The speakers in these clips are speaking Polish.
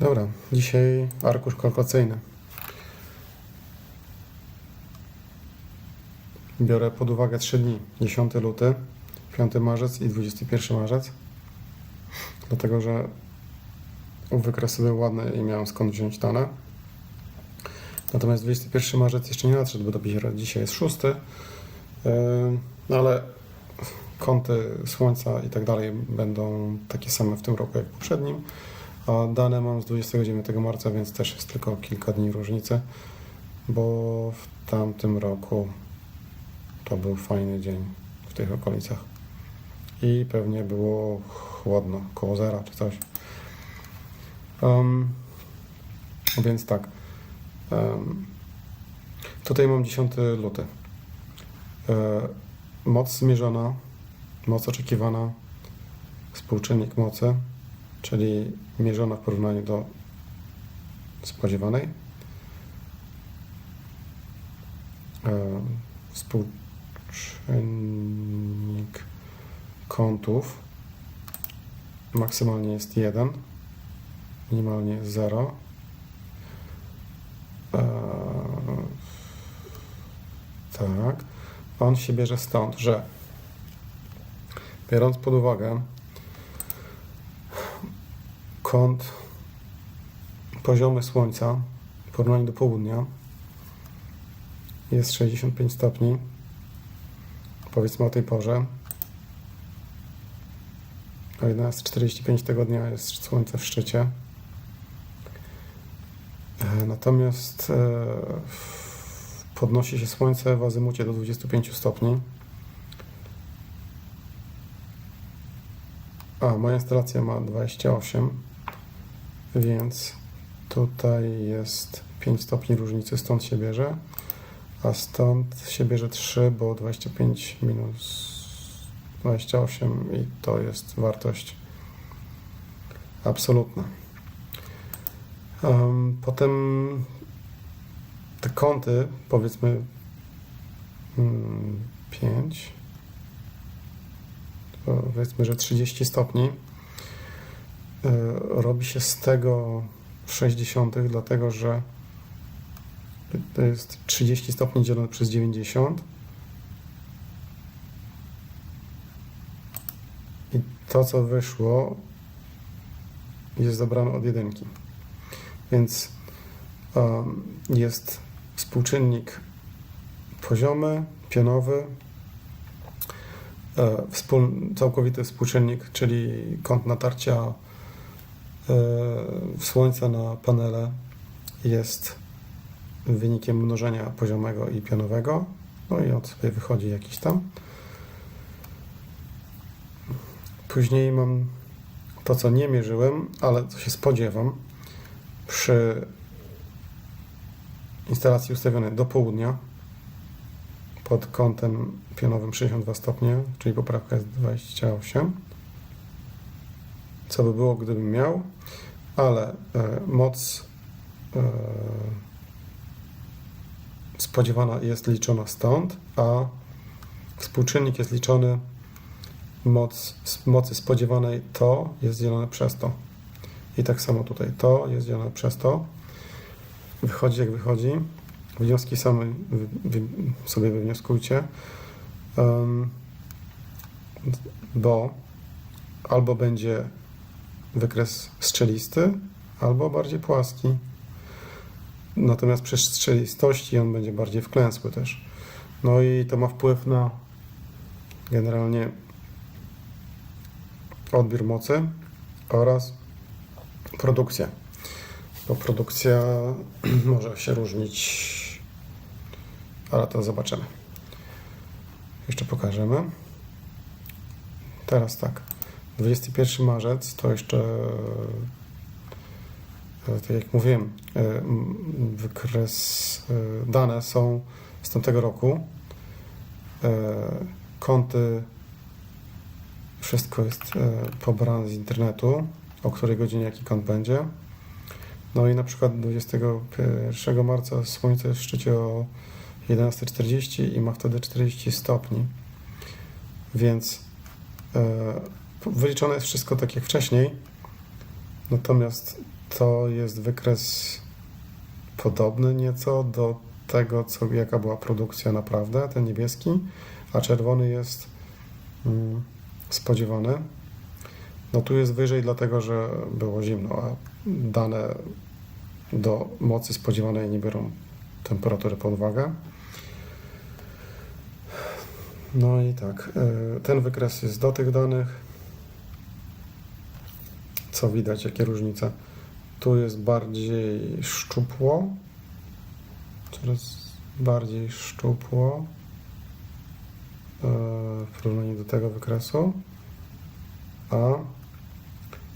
Dobra, dzisiaj arkusz kalkulacyjny. Biorę pod uwagę 3 dni. 10 luty, 5 marzec i 21 marzec. Dlatego, że wykresy były ładne i miałem skąd wziąć dane. Natomiast 21 marzec jeszcze nie nadszedł, bo dopiero dzisiaj jest 6. Yy, No ale kąty słońca i tak dalej będą takie same w tym roku jak w poprzednim. A dane mam z 29 marca, więc też jest tylko kilka dni różnicy, bo w tamtym roku to był fajny dzień w tych okolicach. I pewnie było chłodno, koło zera czy coś. Um, więc tak. Um, tutaj mam 10 luty. E, moc zmierzona, moc oczekiwana, współczynnik mocy, czyli mierzona w porównaniu do spodziewanej. E, współczynnik kątów maksymalnie jest 1, minimalnie jest 0. E, tak. On się bierze stąd, że biorąc pod uwagę kąt poziomy Słońca w porównaniu do południa jest 65 stopni, powiedzmy o tej porze. O 11.45 tego dnia jest Słońce w szczycie. E, Natomiast e, podnosi się Słońce w azymucie do 25 stopni. A, moja instalacja ma 28, więc tutaj jest 5 stopni różnicy, stąd się bierze, a stąd się bierze 3, bo 25 minus 28 i to jest wartość absolutna. Em, Potem te kąty, powiedzmy 5, powiedzmy, że 30 stopni, robi się z tego 60, dlatego że to jest 30 stopni dzielone przez 90. I to, co wyszło, jest zabrane od jedynki. Więc um, jest współczynnik poziomy, pionowy, e, całkowity współczynnik, czyli kąt natarcia słońca na panele jest wynikiem mnożenia poziomego i pionowego. No i od sobie wychodzi jakiś tam. Później mam to, co nie mierzyłem, ale co się spodziewam przy instalacji ustawionej do południa pod kątem pionowym 62 stopnie, czyli poprawka jest 28. Co by było, gdybym miał, ale e, moc e, spodziewana jest liczona stąd, a współczynnik jest liczony moc, mocy spodziewanej to jest dzielone przez to. I tak samo tutaj to jest dzielone przez to. Wychodzi jak wychodzi. Wnioski same sobie wywnioskujcie. Um, bo albo będzie wykres strzelisty, albo bardziej płaski. Natomiast przy strzelistości on będzie bardziej wklęsły też. No i to ma wpływ na generalnie odbiór mocy oraz produkcję. Bo produkcja może się różnić, ale to zobaczymy. Jeszcze pokażemy. Teraz tak. 21 marzec to jeszcze, e, tak jak mówiłem, e, wykres, e, dane są z tamtego roku. E, Kąty wszystko jest e, pobrane z internetu, o której godzinie jaki kąt będzie. No i na przykład 21 marca słońce szczycie o 11.40 i ma wtedy 40 stopni. Więc e, wyliczone jest wszystko tak jak wcześniej. Natomiast to jest wykres podobny nieco do tego, co, jaka była produkcja naprawdę, ten niebieski, a czerwony jest mm, spodziewany. No tu jest wyżej, dlatego że było zimno, a dane do mocy spodziewanej nie biorą temperatury pod uwagę. No i tak, y, ten wykres jest do tych danych. Co widać, jakie różnice? Tu jest bardziej szczupło, coraz bardziej szczupło y, w porównaniu do tego wykresu. A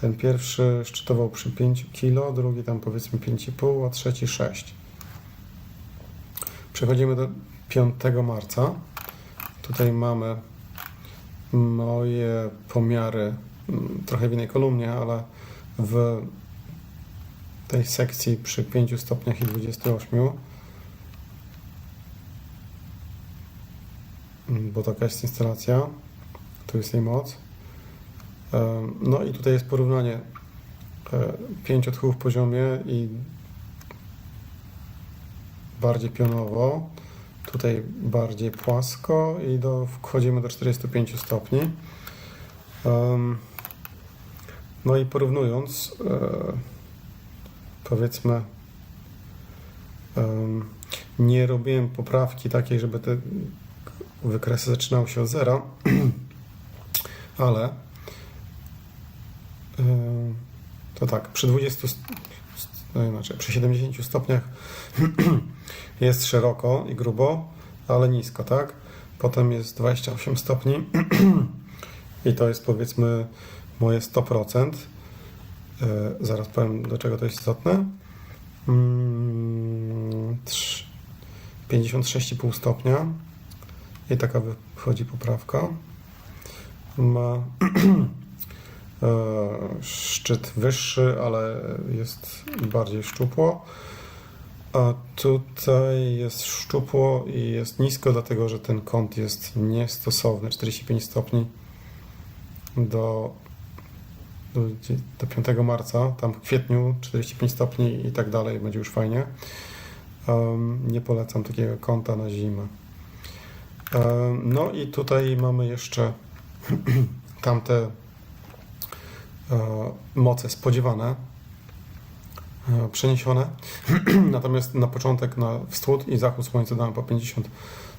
ten pierwszy szczytował przy 5 kg, drugi tam powiedzmy 5,5, a trzeci 6. Przechodzimy do 5 marca. Tutaj mamy moje pomiary, trochę w innej kolumnie, ale w tej sekcji przy 5 stopniach i 28, Mm, bo taka jest instalacja, tu jest jej moc. Em, No i tutaj jest porównanie 5 odchyłów w poziomie i bardziej pionowo, tutaj bardziej płasko i do, wchodzimy do 45 stopni. No i porównując, e, powiedzmy, nie robiłem poprawki takiej, żeby te wykresy zaczynały się od zera, ale to tak, przy 20, st- st- no inaczej, przy 70 stopniach jest szeroko i grubo, ale nisko, tak? Potem jest 28 stopni i to jest powiedzmy moje 100%. E, zaraz powiem, do czego to jest istotne. Mm, trz- 56,5 stopnia i taka wychodzi poprawka. Ma e, szczyt wyższy, ale jest bardziej szczupło. A tutaj jest szczupło i jest nisko, dlatego że ten kąt jest niestosowny, 45 stopni do, do, do 5 marca, tam w kwietniu 45 stopni i tak dalej, będzie już fajnie. Nie polecam takiego kąta na zimę. No i tutaj mamy jeszcze tamte e, moce spodziewane, e, przeniesione. Natomiast na początek na wschód i zachód słońca dałem po 50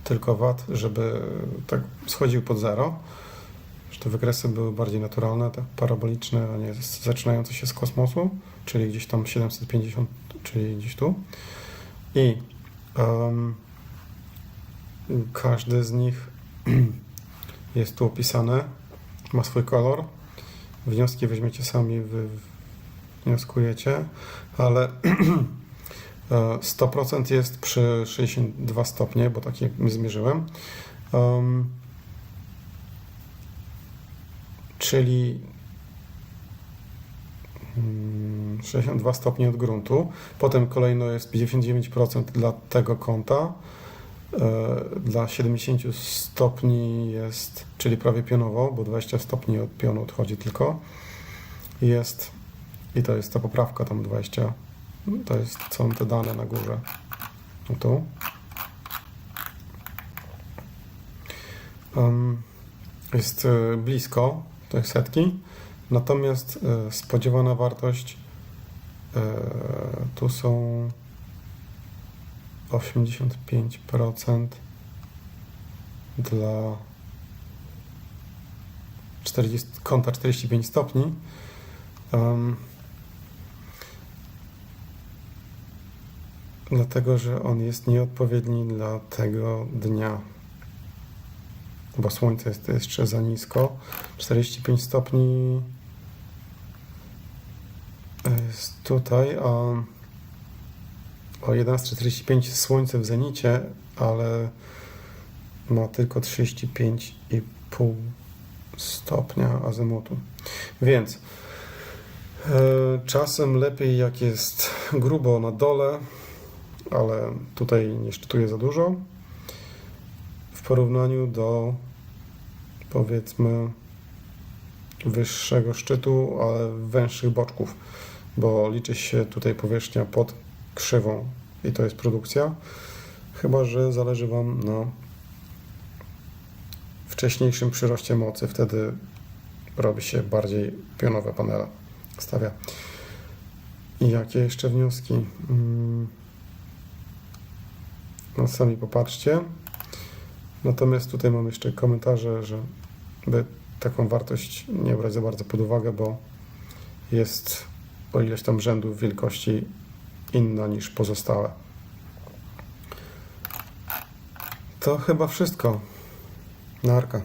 tylko wat, żeby tak schodził pod zero. Że te wykresy były bardziej naturalne, paraboliczne, a nie zaczynające się z kosmosu, czyli gdzieś tam 750, czyli gdzieś tu. I em, każdy z nich jest tu opisany, ma swój kolor. Wnioski weźmiecie sami, wy wnioskujecie, ale e, 100% jest przy 62 stopnie, bo takie zmierzyłem. Um, czyli mm, 62 stopnie od gruntu. Potem kolejno jest 59% dla tego kąta. E, Dla 70 stopni jest, czyli prawie pionowo, bo 20 stopni od pionu odchodzi tylko. Jest, i to jest ta poprawka tam 20, to jest, są te dane na górze. No tu. Jest e, blisko setki, natomiast e, spodziewana wartość e, tu są 85% dla 40, kąta 45 stopni. Em, dlatego, że on jest nieodpowiedni dla tego dnia. Bo słońce jest jeszcze za nisko. 45 stopni jest tutaj, a o 11.45 słońce w zenicie, ale ma tylko 35,5 stopnia azymutu. Więc e, czasem lepiej jak jest grubo na dole, ale tutaj nie szczytuje za dużo porównaniu do powiedzmy wyższego szczytu, ale węższych boczków. bo liczy się tutaj powierzchnia pod krzywą i to jest produkcja. Chyba, że zależy Wam na wcześniejszym przyroście mocy, wtedy robi się bardziej pionowe panele, stawia. I jakie jeszcze wnioski? Mm. No sami popatrzcie. Natomiast tutaj mam jeszcze komentarze, że by taką wartość nie brać za bardzo pod uwagę, bo jest o ileś tam rzędów wielkości inna niż pozostałe. To chyba wszystko. Narka.